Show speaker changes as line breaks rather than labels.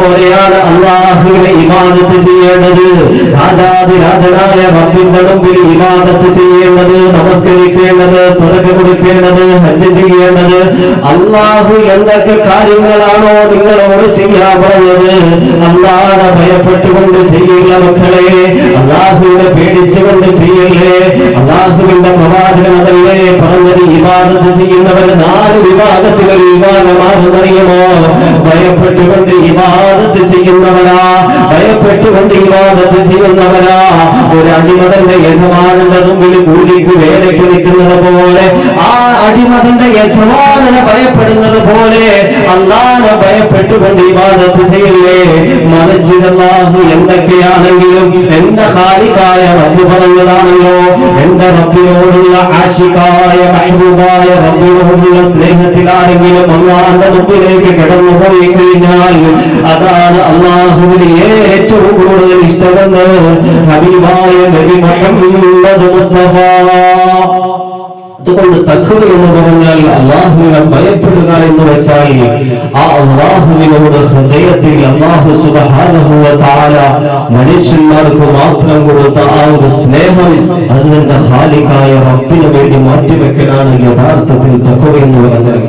പോലെയാണ് അള്ളാഹുവിനെ ഇബാദത്ത് ചെയ്യേണ്ടത്. രാജാതിരാജനായ റബ്ബിന്റെ മുമ്പിൽ ഇമാദത്ത് ചെയ്യേണ്ടത് നമസ്കരിക്കേണ്ടത് സ്വതക്ക കൊടുക്കേണ്ടത് ഹജ്ജ് ചെയ്യേണ്ടത്. അള്ളാഹു എന്തൊക്കെ കാര്യങ്ങളാണോ നിങ്ങളോട് ചെയ്യാൻ പറഞ്ഞത്? അള്ളാഹെ ഭയപ്പെട്ടുകൊണ്ട് ചെയ്യില്ല മക്കളെ. അള്ളാഹുവിനെ പേടിച്ചുകൊണ്ട് ചെയ്യല്ലേ? അള്ളാഹുവിന്റെ പ്രവാചകൻ അതല്ലേ പറഞ്ഞത്? ഇമാദത്ത് ചെയ്യുന്നവർ നാല് വിഭാഗത്തിലൊരു വിഭാഗമാണെന്നറിയുമോ ഭയപ്പെട്ടുകൊണ്ട് ഇവാദത്ത് ചെയ്യുന്നവരാ ഭയപ്പെട്ടുകൊണ്ട് ഇവാദത്ത് ചെയ്യുന്നവരാ. ഒരു അടിമതന്റെ യജമാനന്റെ മുമ്പിൽ കൂലിക്ക് വേലയ്ക്ക് നിൽക്കുന്നത് പോലെ ആ അടിമതന്റെ യജമാനനെ ഭയപ്പെടുന്നത് പോലെ അള്ളാനെ ഭയപ്പെട്ടുകൊണ്ട് ഇവാദത്ത് ചെയ്യില്ലേ? മറിച്ച് അല്ലാഹു എന്തൊക്കെയാണെങ്കിലും എന്റെ ഹാലിക്കായ റബ്ബ് പറഞ്ഞതാണല്ലോ എന്റെ റബ്ബിനോടുള്ള ആശിക്കായ മഹബൂബായ റബ്ബിനോടുള്ള സ്നേഹത്തിലാരെങ്കിലും അള്ളാന്റെ മുമ്പിലേക്ക് കിടന്നു പോയി കഴിഞ്ഞാൽ അതാണ് അള്ളാഹുവിന് ഏറ്റവും കൂടുതൽ ഇഷ്ടമെന്ന് ഹബീബായ നബി മുഹമ്മദ് മുസ്തഫ. അതുകൊണ്ട് തഖ്വ എന്ന് പറഞ്ഞാൽ അള്ളാഹുവിനെ ഭയപ്പെടുക എന്ന് വെച്ചാൽ ആ അള്ളാഹുവിനോട് ഹൃദയത്തിൽ അള്ളാഹു സുബ്ഹാനഹു വ തആല മനുഷ്യന്മാർക്ക് മാത്രം കൊടുത്ത ആ ഒരു സ്നേഹം അത് തന്റെ ഹാലിക്കായ റബ്ബിനു വേണ്ടി മാറ്റിവെക്കലാണ് യഥാർത്ഥത്തിൽ തഖ്വ എന്ന് പറഞ്ഞത്